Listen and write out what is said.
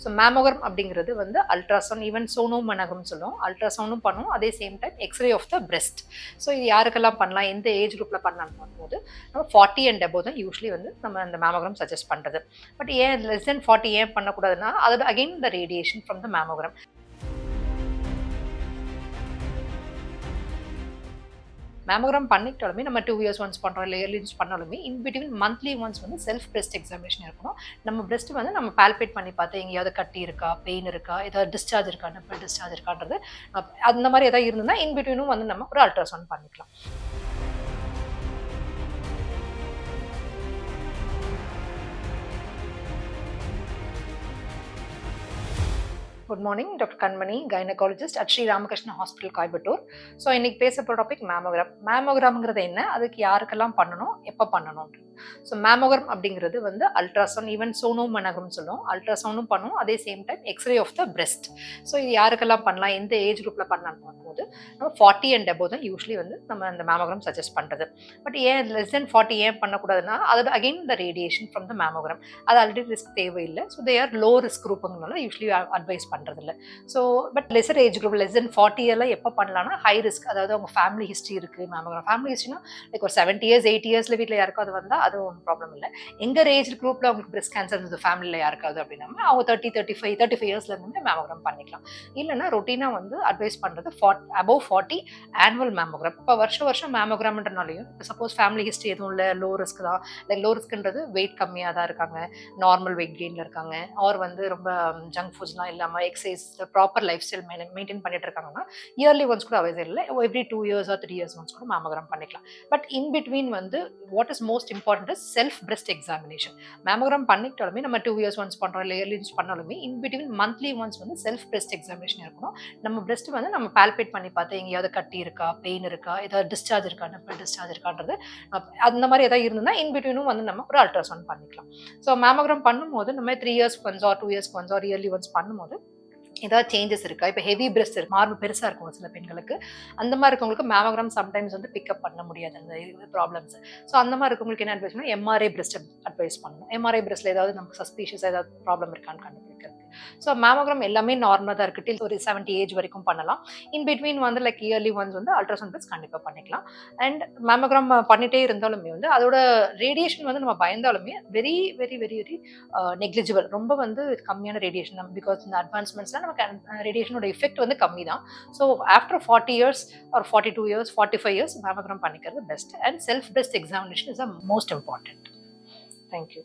So mammogram அப்படிங்கிறது வந்து ultrasound even Sono மனகம் சொல்லுவோம் அல்ட்ராசவுண்டும் பண்ணுவோம் அதே same time x-ray of the breast so இது யாருக்கெல்லாம் பண்ணலாம்? எந்த ஏஜ் குரூப்பில் பண்ணலாம்னு பார்க்கும்போது நம்ம ஃபார்ட்டி அண்ட் அபோவ் தான் யூஸ்வலி வந்து நம்ம அந்த மேமோகிராம் சஜஸ்ட் பண்ணுறது பட் ஏன் லெஸ் தென் ஃபார்ட்டி ஏன் பண்ணக்கூடாதுன்னா அதோட again the radiation from the mammogram mammogram பண்ணிக்கிட்டாலுமே நம்ம டூ இயர்ஸ் ஒன்ஸ் பண்ணுறோம் இல்லை இயர்லி ஒன்ஸ் பண்ணாலுமே இன் பிட்வீன் மந்த்லி ஒன்ஸ் வந்து செல்ஃப் பிரஸ்ட் எக்ஸாமினேஷன் இருக்கணும். நம்ம பிரஸ்ட் வந்து நம்ம பால்பேட் பண்ணி பார்த்து எங்கேயாவது கட்டி இருக்கா பெயின் இருக்கா ஏதாவது டிஸ்சார்ஜ் இருக்கா நப்பல் டிஸ்சார்ஜ் இருக்கான்றது அந்த மாதிரி ஏதாவது இருந்ததுன்னா இன் பிட்வீனும் வந்து நம்ம ஒரு அல்ட்ராசவுண்ட் பண்ணிக்கலாம். Good morning doctor Kanmani gynaecologist at Sri Ramakrishna hospital Coimbatore so இன்னைக்கு பேச போகிற டாபிக் மேமோகிராம் மேமோகிராம்ங்கிறது என்ன? அதுக்கு யாருக்கெல்லாம் பண்ணணும்? எப்போ பண்ணணும்? ஸோ மேமோகிராம் அப்படிங்கிறது வந்து அல்ட்ராசவுண்ட் ஈவன் சோனோமனகம் சொல்லுவோம். அல்ட்ராசவுண்டும் பண்ணுவோம் அதே same time x-ray of the breast so இது யாருக்கெல்லாம் பண்ணலாம்? எந்த ஏஜ் குரூப்பில் பண்ணலாம்னு பார்க்கும்போது நம்ம ஃபார்ட்டி அண்ட் அபோவ் தான் யூஸ்வலி வந்து நம்ம அந்த மேமோகிராம் சஜஸ்ட் பண்ணுறது பட் ஏன் லெஸ் தென் ஃபார்ட்டி ஏன் பண்ணக்கூடாதுன்னா அதோட again the radiation from the mammogram அது ஆல்ரெடி ரிஸ்க் தேவையில்லை. So they are low risk குரூப்புங்கனால usually advice பண்ணுறதில்ல so but lesser age group less than forty இயர்லாம் எப்போ பண்ணலாம்னா ஹை ரிஸ்க் அதாவது அவங்க ஃபேமிலி ஹிஸ்ட்ரி இருக்குது மேமோகிராம் ஃபேமிலி ஹிஸ்ட்ரினா லைக் ஒரு செவன்ட்டி இயர்ஸ் எயிட் இயர்ஸில் வீட்டில் யாருக்கும் அது வந்தால் அது ஒன்றும் ப்ராப்ளம் இல்லை. எங்கள் ஏஜ் குரூப்பில் அவங்களுக்கு பிரெஸ்ட் கேன்சர் இருந்தது ஃபேமிலியில் யாருக்காவது அப்படின்னா அவங்க thirty thirty five thirty five இயர்ஸ்லேருந்து mammogram பண்ணிக்கலாம். இல்லைன்னா ரொட்டீனாக வந்து அட்வைஸ் பண்ணுறது forty above forty annual mammogram இப்போ வருஷம் வருஷம் மேமோகிராம்ன்றனாலையும் இப்போ சப்போஸ் ஃபேமிலி ஹிஸ்ட்ரி எதுவும் இல்லை லோ ரிஸ்க் தான். லைக் லோ ரிஸ்க்ன்றது வெயிட் கம்மியாக தான் இருக்காங்க. நார்மல் வெயிட் கெயினில் இருக்காங்க. ஆர் வந்து ரொம்ப ஜங்க் ஃபுட்ஸ்லாம் இல்லாமல் exercise proper lifestyle maintain பண்ணிட்டு இருக்காங்கன்னா இயர்லி ஒன்ஸ் கூட அவைஸ் இல்லை. Every two years or three years once கூட மேமோகிராம் பண்ணிக்கலாம். பட் இன் பிட்வீன் வந்து what is most important is self breast examination mammogram பண்ணிக்கிட்டாலுமே நம்ம டூ இயர்ஸ் ஒன்ஸ் பண்ணுறோம் இல்லை இயர்லி ஒன்ஸ் பண்ணாலுமே இன் பிட்வீன் மந்த்லி ஒன்ஸ் வந்து செல்ஃப் பிரெஸ்ட் எக்ஸாமினேஷன் இருக்கணும். நம்ம பிரெஸ்ட் வந்து நம்ம பால்பேட் பண்ணி பார்த்து எங்கேயாவது கட்டி இருக்கா பெயின் இருக்கா ஏதாவது டிஸ்சார்ஜ் இருக்கா நப்பல் டிஸ்சார்ஜ் இருக்கான்றது அந்த மாதிரி ஏதாவது இருந்ததுன்னா இன் பிட்வீனும் வந்து நம்ம ஒரு அல்ட்ராசவுண்ட் பண்ணிக்கலாம். ஸோ மேமோகிராம் பண்ணும்போது நம்ம three years once or two years once or yearly once பண்ணும்போது ஏதாவது சேஞ்சஸ் இருக்கா? இப்போ ஹெவி பிரெஸ்ட் இருக்கு மார்பு பெருசாக இருக்கும் சில பெண்களுக்கு. அந்த மாதிரி இருக்கவங்களுக்கு மேமோகிராம் சம்டைம்ஸ் வந்து பிக்கப் பண்ண முடியாது. அந்த ப்ராப்ளம்ஸ் ஸோ அந்த மாதிரி இருக்கவங்களுக்கு என்ன அட்வைஸ் பண்ணணும்? எம்ஆர்ஐ பிரெஸ்ட் அட்வைஸ் பண்ணணும். எம்ஆர்ஐ பிரெஸ்ட்ல ஏதாவது நமக்கு சஸ்பீஷியஸ் ஏதாவது ப்ராப்ளம் இருக்கான்னு கண்டுபிடிக்கிறது. ஸோ மேமோகிராம் எல்லாமே நார்மலாக தான் இருக்குது டில் ஒரு செவன்ட்டி ஏஜ் வரைக்கும் பண்ணலாம். இன் பிட்வீன் வந்து லைக் இயர்லி ஒன்ஸ் வந்து அல்ட்ராசவுண்ட் டெஸ்ட் கண்டிப்பாக பண்ணிக்கலாம். அண்ட் மேமோகிராம் பண்ணிட்டே இருந்தாலுமே வந்து அதோட ரேடியேஷன் வந்து நம்ம பயந்தாலுமே very very very very negligible ரொம்ப வந்து கம்மியான ரேடியேஷன் தான். பிகாஸ் இந்த அட்வான்ஸ்மெண்ட்ஸ்லாம் நமக்கு ரேடியேஷனோட எஃபெக்ட் வந்து கம்மி தான். So after forty years or forty two years forty five years mammogram பண்ணிக்கிறது best and self breast examination is a most important thank you